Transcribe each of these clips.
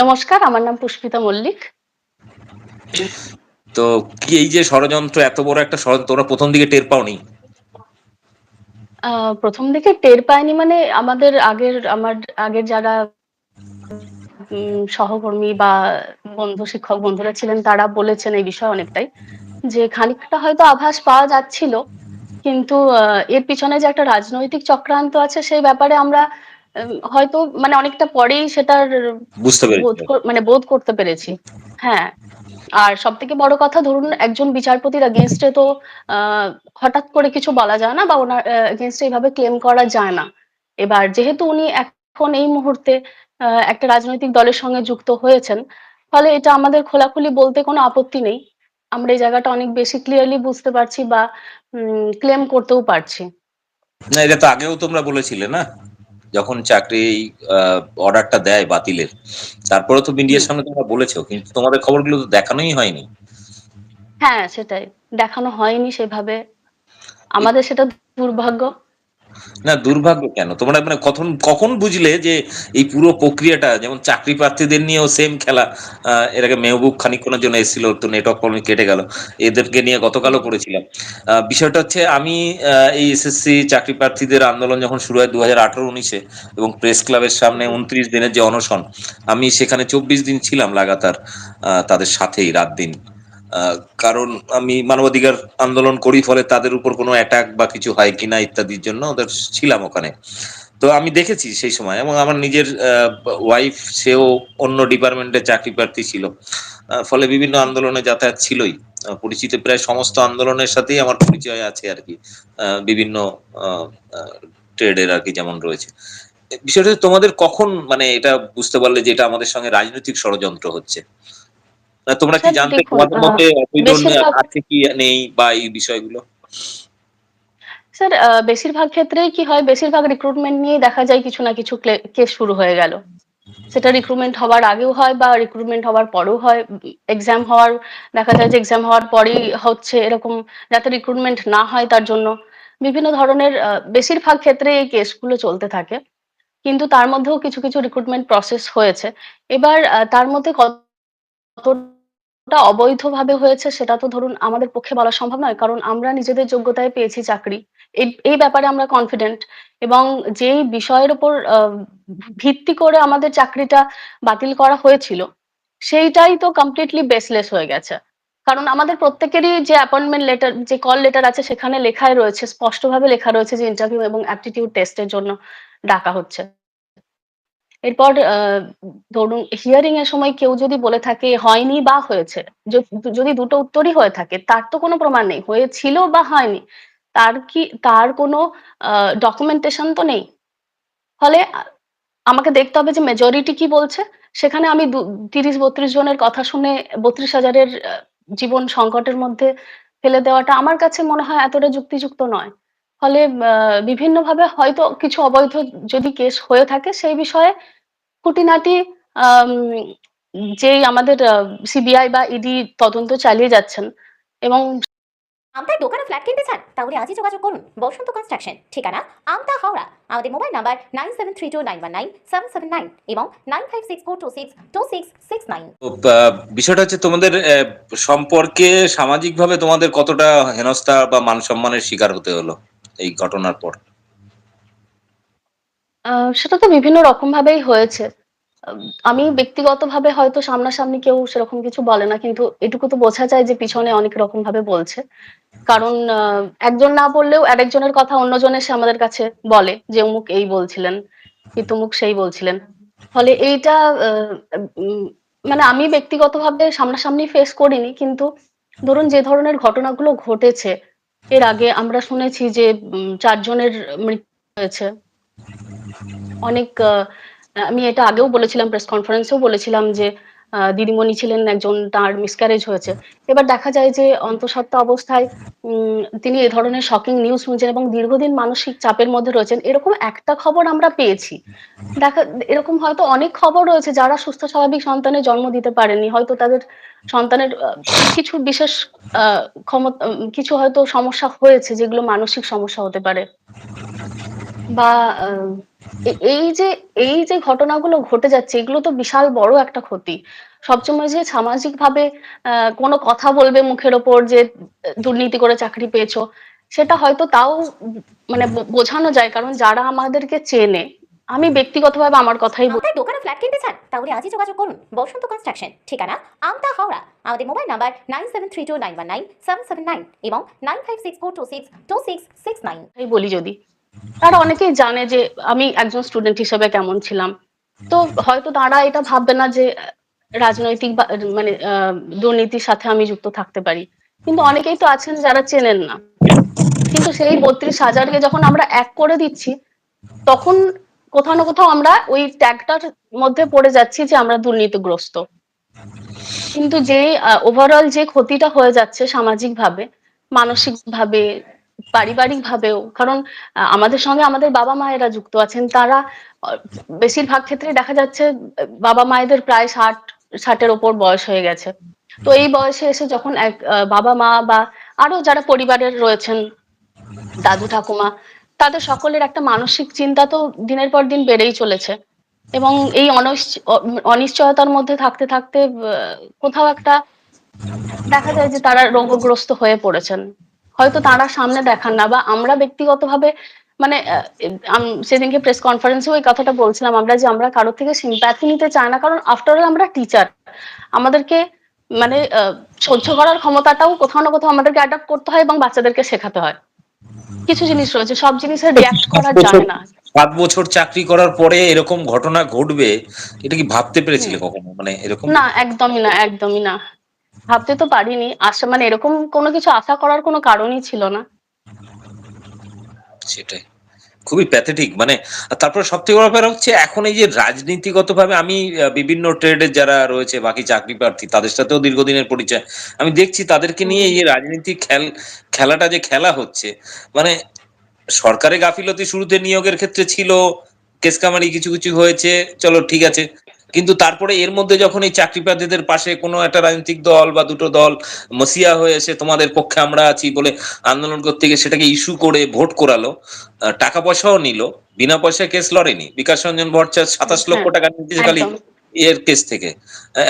নমস্কার, আমার নাম পুষ্পিতা মল্লিক। তো কি এই যে ষড়যন্ত্র এত বড় একটা ষড়যন্ত্র তোমরা ১ম দিকে টের পাওনি? ১ম দিকে টের পাইনি মানে আমাদের আগের আমার আগের যারা সহকর্মী বা বন্ধু, শিক্ষক বন্ধুরা ছিলেন তারা বলেছেন এই বিষয়ে অনেকটাই। যে খানিকটা হয়তো আভাস পাওয়া যাচ্ছিল। কিন্তু এর পিছনে যে একটা রাজনৈতিক চক্রান্ত আছে সেই ব্যাপারে আমরা হয়তো মানে অনেকটা পরেই সেটার বুঝতে পেরেছি। মানে বোধ করতে পেরেছি। হ্যাঁ। আর সব থেকে বড় কথা ধরুন একজন বিচারপতির against এ তো হঠাৎ করে কিছু বলা যায় না বা ওনার অ্যা against এ এভাবে ক্লেম করা যায় না। এবার যেহেতু উনি এখন এই মুহূর্তে একটা রাজনৈতিক দলের সঙ্গে যুক্ত হয়েছেন, ফলে এটা আমাদের খোলাখুলি বলতে কোনো আপত্তি নেই। আমরা এই জায়গাটা অনেক বেশি ক্লিয়ারলি বুঝতে পারছি বা ক্লেম করতেও পারছি। না এটা তো আগেও তোমরা বলেছিলে না? যখন চাকরি অর্ডারটা দেয় বাতিলের। তারপরে তো মিডিয়ার। সামনে তোমরা বলেছ কিন্তু তোমাদের খবরগুলো তো দেখানোই হয়নি। হ্যাঁ, সেটাই। দেখানো হয়নি সেভাবে। আমাদের সেটা দুর্ভাগ্য। না দুর্ভাগ্য কেন? তোমরা মানে কখন কখন বুঝলে যে এই পুরো প্রক্রিয়াটা যেমন চাকরি প্রার্থীদের নিয়েও সেম খেলা। এর আগে মেহবুব খানিকক্ষণের জন্য এসেছিল তো নেটওয়ার্ক প্রবলেম কেটে গেল। এদেরকে নিয়ে গতকালও করেছিলাম। বিষয়টা হচ্ছে আমি এই এসএসসি চাকরি প্রার্থীদের আন্দোলন যখন শুরু হয় ২০১৮-১৯ এ এবং প্রেস ক্লাবের সামনে উনত্রিশ দিনের যে অনশন, আমি সেখানে ২৪ দিন ছিলাম লাগাতার তাদের সাথেই রাত-দিন। আ কারণ আমি মানবাধিকার আন্দোলন করি ফলে তাদের উপর কোনো অ্যাটাক বা কিছু হয় কিনা ইত্যাদির জন্য ওদের ছিলাম ওখানে। তো আমি দেখেছি সেই সময় এবং আমার নিজের ওয়াইফ সেও অন্য ডিপার্টমেন্টে চাকরি প্রার্থী ছিল। ফলে বিভিন্ন আন্দোলনে যাতায়াত ছিলই। পরিচিত প্রায় সমস্ত আন্দোলনের সাথেই আমার পরিচয় আছে আরকি। আ বিভিন্ন ট্রেডের আরকি যেমন রয়েছে। বিষয়টা তোমাদের কখন মানে এটা বুঝতে পারলে যে এটা আমাদের সঙ্গে রাজনৈতিক ষড়যন্ত্র হচ্ছে? তোমরা কি জানতে তোমাদের মতে অবৈধ আছে কি নেই বা এই বিষয়গুলো? স্যার বেশিরভাগ ক্ষেত্রেই কি হয় বেশিরভাগ রিক্রুটমেন্ট নিয়ে দেখা যায় কিছু না কিছু কেস শুরু হয়ে গেল। সেটা রিক্রুটমেন্ট হওয়ার আগেও হয় বা রিক্রুটমেন্ট হওয়ার পরেও হয়। এক্সাম হওয়ার দেখা যায় যে এক্সাম হওয়ার পরেই হচ্ছে এরকম যাতে রিক্রুটমেন্ট না হয় তার জন্য। বিভিন্ন ধরনের বেশিরভাগ ক্ষেত্রে এই কেসগুলো চলতে থাকে। কিন্তু তার মধ্যেও কিছু, কিছু রিক্রুটমেন্ট প্রসেস হয়েছে। এবার তার মধ্যে কতটা অবৈধভাবে হয়েছে সেটা তো ধরুন আমাদের পক্ষে বলা সম্ভব নয়। কারণ আমরা নিজেদের যোগ্যতায় পেয়েছি চাকরি। এই ব্যাপারে আমরা কনফিডেন্ট এবং যেই বিষয়ের উপর ভিত্তি করে আমাদের চাকরিটা বাতিল করা হয়েছিল, সেইটাই তো কমপ্লিটলি বেসলেস হয়ে গেছে। কারণ আমাদের প্রত্যেকেরই যে অ্যাপয়েন্টমেন্ট লেটার যে কল লেটার আছে সেখানে লেখাই রয়েছে, স্পষ্টভাবে লেখা রয়েছে যে ইন্টারভিউ এবং অ্যাপটিটিউড টেস্টের জন্য ডাকা হচ্ছে। এরপর ধরুন হিয়ারিং এর সময় কেউ যদি বলে থাকে হয়নি বা হয়েছে, যদি দুটো উত্তরই হয়ে থাকে তার তো কোনো প্রমাণ নেই। হয়েছিল বা হয়নি। তার কি তার কোনো ডকুমেন্টেশন তো নেই। ফলে আমাকে দেখতে হবে যে মেজরিটি কি বলছে। সেখানে আমি দু ৩০-৩২ জনের কথা শুনে বত্রিশ হাজারের জীবন সংকটের মধ্যে ফেলে দেওয়াটা আমার কাছে মনে হয় এতটা যুক্তিযুক্ত নয়। ফলে বিভিন্নভাবে হয়তো কিছু অবৈধ যদি কেস হয়ে থাকে সেই বিষয়ে খুঁটিনাটি যেই আমাদের সিবিআই বা ইডি তদন্ত চালিয়ে যাচ্ছেন এবং আমতায় দোকানে ফ্ল্যাট কিনতে চান? তাহলে আজই যোগাযোগ করুন বসন্ত কনস্ট্রাকশন। ঠিকানা আমতা হাওড়া। আমাদের মোবাইল নাম্বার 9732919779 এবং 9564262669 তো আ বিষয়টা হচ্ছে তোমাদের সম্পর্কে সামাজিকভাবে তোমাদের কতটা হেনস্থা বা মান-সম্মানের শিকার হতে হলো এই ঘটনার পর? সেটা তো বিভিন্ন রকম ভাবেই হয়েছে। আম ব্যক্তিগতভাবে হয়তো সামনাসামনি কেউ সেরকম কিছু বলে না। কিন্তু এটুকু তো বোঝা যায় যে পিছনে অনেক রকম ভাবে বলছে। কারণ একজন না বললেও আরেকজনের কথা অন্যজন এসে আমাদের কাছে বলে যে, "অমুক এই বলছিলেন, কি তমুক সেই বলছিলেন।" ফলে এইটা মানে আমি ব্যক্তিগতভাবে সামনাসামনি ফেস করিনি। কিন্তু ধরুন যে ধরনের ঘটনাগুলো ঘটেছে, এর আগে আমরা শুনেছি যে চারজনের ৪ মৃত্যু হয়েছে। অনেক আমি এটা আগেও বলেছিলাম প্রেস কনফারেন্সেও বলেছিলাম যে দিদিমণি ছিলেন একজন তার মিসক্যারেজ হয়েছে। এবার দেখা যায় যে অন্তঃসত্ত্বা অবস্থায় তিনি এ ধরনের শকিং নিউজ শুনছেন এবং দীর্ঘদিন মানসিক চাপের মধ্যে রয়েছেন। এরকম একটা খবর আমরা পেয়েছি। দেখা, এরকম হয়তো অনেক খবর রয়েছে যারা সুস্থ, স্বাভাবিক সন্তানের জন্ম দিতে পারেননি। হয়তো তাদের সন্তানের কিছু বিশেষ ক্ষমতা কিছু হয়তো সমস্যা হয়েছে যেগুলো মানসিক সমস্যা হতে পারে। বা এই যে এই যে ঘটনাগুলো ঘটে যাচ্ছে এগুলো তো বিশাল বড় একটা ক্ষতি। সবসময় যে সামাজিকভাবে আ কোনো কথা বলবে মুখের ওপর যে দুর্নীতি করে চাকরি পেয়েছ, সেটা হয়তো তাও মানে বোঝানো যায়। কারণ যারা আমাদেরকে চেনে, আমি ব্যক্তিগতভাবে আমার কথাই বল দোকানে ফ্ল্যাট কিনতে চান তাহলে আজই যোগাযোগ করুন বসন্ত কনস্ট্রাকশন ঠিকানা আমতা হাওড়া আমাদের mobile number nine seven three two nine one nine seven seven nine এবং nine five six four two six two six six nine বলি যদি। তারা অনেকেই জানে যে আমি একজন স্টুডেন্ট হিসেবে কেমন ছিলাম। তো হয়তো তারা এটা ভাববে না যে রাজনৈতিক মানে দুর্নীতির সাথে আমি যুক্ত থাকতে পারি। কিন্তু অনেকেই তো আছেন যারা চেনেন না। কিন্তু সেই ৩২,০০০ কে যখন আমরা এক করে দিচ্ছি, তখন কোথাও না কোথাও আমরা ওই ট্যাগটার মধ্যে পড়ে যাচ্ছি যে আমরা দুর্নীতিগ্রস্ত। কিন্তু যে ওভারঅল যে ক্ষতিটা হয়ে যাচ্ছে সামাজিকভাবে, মানসিকভাবে, পারিবারিকভাবেও কারণ আ আমাদের সঙ্গে আমাদের বাবা-মায়েরা যুক্ত আছেন। তারা বেশিরভাগ ক্ষেত্রে দেখা যাচ্ছে বাবা-মায়েদের প্রায় ষাট ষাটের ওপর বয়স হয়ে গেছে। তো এই বয়সে এসে যখন এক বাবা-মা বা আরও যারা পরিবারের রয়েছেন, দাদু-ঠাকুমা, তাদের সকলের একটা মানসিক চিন্তা তো দিনের পর দিন বেড়েই চলেছে। এবং এই অনিশ্চয়তার মধ্যে থাকতে, থাকতে কোথাও একটা দেখা যায় যে তারা রোগগ্রস্ত হয়ে পড়েছেন। হয়তো তারা সামনে দেখান না বা আমরা ব্যক্তিগতভাবে মানে সেদিনকে প্রেস কনফারেন্সেও এই কথাটা বলছিলাম আমরা যে আমরা কারও থেকে sympathy নিতে চাই না। কারণ আফটার অল আমরা টিচার। আমাদেরকে মানে সহ্য করার ক্ষমতাটাও কোথাও না কোথাও আমাদেরকে অ্যাডাপ্ট করতে হয় এবং বাচ্চাদেরকে শেখাতে হয়। কিছু জিনিস রয়েছে, সব জিনিসের রিঅ্যাক্ট করা যায় না। সাত বছর চাকরি করার পরে এরকম ঘটনা ঘটবে, এটা কি ভাবতে পেরেছিলে কখনো? মানে এরকম না, একদমই না, একদমই না। ভাবতে তো পারিনি। আশা মানে এরকম কোনো কিছু আশা করার কোনো কারণই ছিল না। সেটাই। খুবই প্যাথেটিক মানে তারপর সবথেকে বড় ব্যাপার হচ্ছে এখন এই যে রাজনীতিগতভাবে আমি বিভিন্ন ট্রেডের যারা রয়েছে বাকি চাকরি প্রার্থী তাদের সাথেও দীর্ঘদিনের পরিচয়। আমি দেখছি তাদেরকে নিয়ে এই যে রাজনীতিক খেল খেলাটা যে খেলা হচ্ছে, মানে সরকারি গাফিলতি শুরুতে নিয়োগের ক্ষেত্রে ছিল, কেস-কামারি কিছু, কিছু হয়েছে, চলো ঠিক আছে। কিন্তু তারপরে এর মধ্যে যখন এই চাকরি প্রার্থীদের পাশে কোনো একটা রাজনৈতিক দল বা দুটো দল মসিয়া হয়ে এসে তোমাদের পক্ষে আমরা আছি বলে আন্দোলন করতে গিয়ে সেটাকে ইস্যু করে ভোট করালো। টাকা পয়সাও নিল। বিনা পয়সায় কেস লড়েনি। বিকাশ রঞ্জন ভট্টাচার্য ২৭ লক্ষ হ্যাঁ, টাকা নিয়েছে খালি। এর কেস থেকে।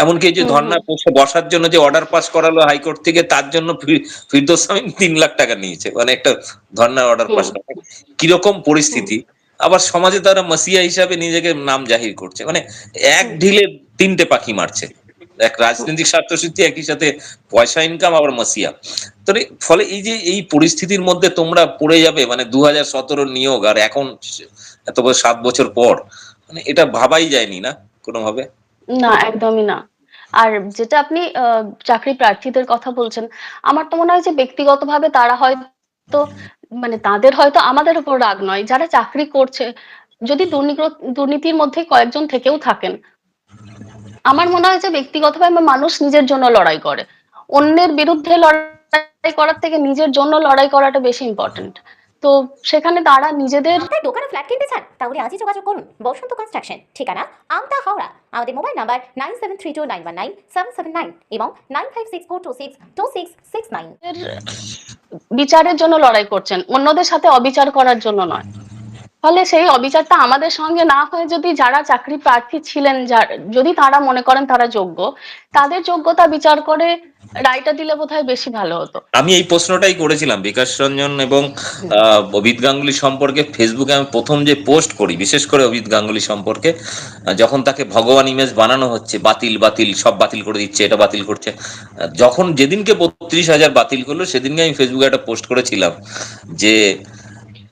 এমনকি যে হুম, ধর্নায় বসার জন্য যে অর্ডার পাস করালো হাইকোর্ট থেকে তার জন্য ফিরদৌস ৩ লাখ টাকা নিয়েছে। মানে একটা ধর্নার অর্ডার পাস করা। কীরকম পরিস্থিতি? আবার সমাজে তারা মাসিয়া হিসাবে নিজেকে নাম জাহির করছে। মানে এক ঢিলে তিনটে পাখি মারছে। এক। রাজনৈতিক স্বার্থসিদ্ধি একই সাথে পয়সা ইনকাম আবার মসিয়া। তো ফলে এই যে এই পরিস্থিতির মধ্যে তোমরা পড়ে যাবে মানে ২০১৭ নিয়োগ আর এখন এত বছর ৭ বছর পর মানে এটা ভাবাই যায়নি না কোনোভাবে? না, একদমই না। আর যেটা আপনি চাকরি প্রার্থীদের কথা বলছেন, আমার তো মনে হয় যে ব্যক্তিগতভাবে তারা হয়তো মানে তাদের হয়তো আমাদের উপর রাগ নয়। যারা চাকরি করছে, যদি দুর্নীতির মধ্যে কয়েকজন থেকেও থাকেন, আমার মনে হয় যে ব্যক্তিগতভাবে মানুষ নিজের জন্য লড়াই করে। অন্যের বিরুদ্ধে লড়াই করার থেকে নিজের জন্য লড়াই করাটা বেশি ইম্পোর্টেন্ট। তো সেখানে তারা নিজেদের দোকানে ফ্ল্যাট কিনতে চান তাহলে আজই যোগাযোগ করুন বসন্ত কনস্ট্রাকশন ঠিকানা আমতা হাওড়া আমাদের mobile number nine seven three two nine one nine seven seven nine এবং nine five six four two six two six six nine বিচারের জন্য লড়াই করছেন। অন্যদের সাথে অবিচার করার জন্য নয়। ফলে সেই অবিচারটা আমাদের সঙ্গে না হয়ে যদি যারা চাকরি প্রার্থী ছিলেন যদি তারা মনে করেন তারা যোগ্য, তাদের যোগ্যতা বিচার করে রায়টা দিলে বোধহয় বেশি ভালো হতো। আমি এই প্রশ্নটাই করেছিলাম বিকাশ রঞ্জন এবং অভিত গাঙ্গুলি সম্পর্কে ফেসবুকে আমি প্রথম যে পোস্ট করি, বিশেষ করে অভিত গাঙ্গুলি সম্পর্কে যখন তাকে ভগবান ইমেজ বানানো হচ্ছে, বাতিল, বাতিল সব বাতিল করে দিচ্ছে, এটা বাতিল করছে। যখন যেদিনকে ৩২,০০০ বাতিল করল সেদিনকে আমি ফেসবুকে একটা পোস্ট করেছিলাম যে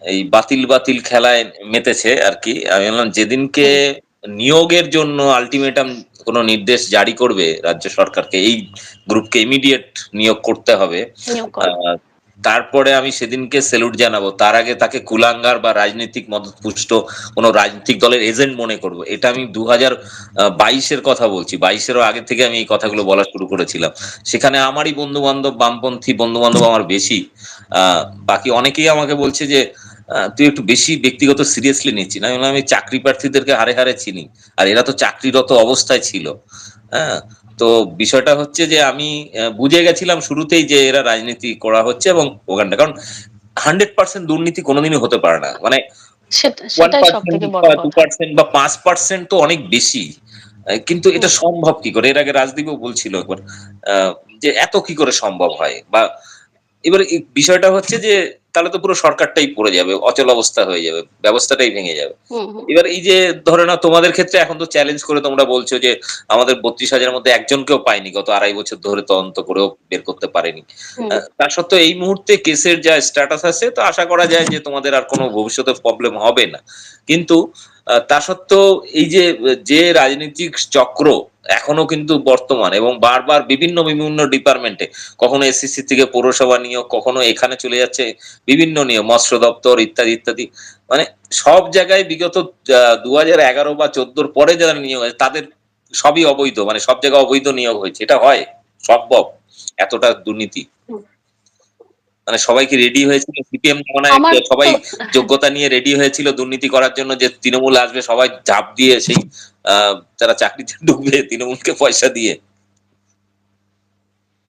এই বাতিল, বাতিল খেলায় মেতেছে আর কি আমি বললাম যেদিনকে নিয়োগের জন্য আলটিমেটাম কোন নির্দেশ জারি করবে রাজ্য সরকারকে এই গ্রুপকে ইমিডিয়েট নিয়োগ করতে হবে। তারপরে আমি সেদিনকে সেলুট জানাব। তার আগে তাকে কুলাঙ্গার বা রাজনৈতিক মদতপুষ্ট কোন রাজনৈতিক দলের এজেন্ট মনে করব। এটা আমি ২০২২ এর কথা বলছি। ২২ এরও আগে থেকে আমি এই কথাগুলো বলা শুরু করেছিলাম। সেখানে আমারই বন্ধু-বান্ধব বামপন্থী বন্ধু-বান্ধব আমার বেশি। বাকি অনেকেই আমাকে বলছে যে, "তুই একটু বেশি ব্যক্তিগত সিরিয়াসলি নিচ্ছি।" না "আমি চাকরি প্রার্থীদেরকে হারে হাড়ে চিনি। আর এরা তো চাকরিরত অবস্থায় ছিল।" হ্যাঁ? তো বিষয়টা হচ্ছে যে আমি বুঝে গেছিলাম শুরুতেই যে এরা রাজনীতি করা হচ্ছে এবং ওখানটা কারণ 100% দুর্নীতি কোনোদিনই হতে পারে না। মানে পার্সেন্ট। পার্সেন্ট বা পাঁচ পার্সেন্ট তো অনেক বেশি কিন্তু এটা সম্ভব কি করে এর আগে রাজদীপও বলছিল একবার আহ, যে এত কি করে সম্ভব হয় বা এবার বিষয়টা হচ্ছে যে তাহলে তো পুরো সরকারটাই পড়ে যাবে অচল অবস্থা হয়ে যাবে ব্যবস্থাটাই ভেঙে যাবে। এবার এই যে ধরে নাও তোমাদের ক্ষেত্রে এখন তো চ্যালেঞ্জ করে তোমরা বলছো যে আমাদের বত্রিশ হাজারের মধ্যে একজনকেও পাইনি গত আড়াই বছর ধরে তদন্ত করেও বের করতে পারেনি হুম। আহ, তা সত্ত্বেও এই মুহূর্তে কেসের যা স্ট্যাটাস আছে তো আশা করা যায় যে তোমাদের আর কোনো ভবিষ্যতে প্রবলেম হবে না কিন্তু তা সত্ত্বেও এই যে যে রাজনৈতিক চক্র এখনও কিন্তু বর্তমান এবং বারবার বিভিন্ন বিভিন্ন ডিপার্টমেন্টে কখনো এসিসি থেকে পৌরসভা নিয়োগ, কখনো এখানে চলে যাচ্ছে বিভিন্ন নিয়োগ, মৎস্য দপ্তর ইত্যাদি ইত্যাদি। মানে সব জায়গায় বিগত দু এগারো বা চোদ্দোর পরে যারা নিয়োগ হয়েছে, তাদের সবই অবৈধ মানে সব জায়গায় অবৈধ নিয়োগ হয়েছে। এটা হয়, সম্ভব। এতটা দুর্নীতি। মানে সবাই কি রেডি হয়েছিল? সিপিএম মনে হয় সবাই যোগ্যতা নিয়ে রেডি হয়েছিল দুর্নীতি করার জন্য যে তৃণমূল আসবে সবাই ঝাঁপ দিয়ে সেই আহ, যারা চাকরিতে ঢুকবে তৃণমূলকে পয়সা দিয়ে।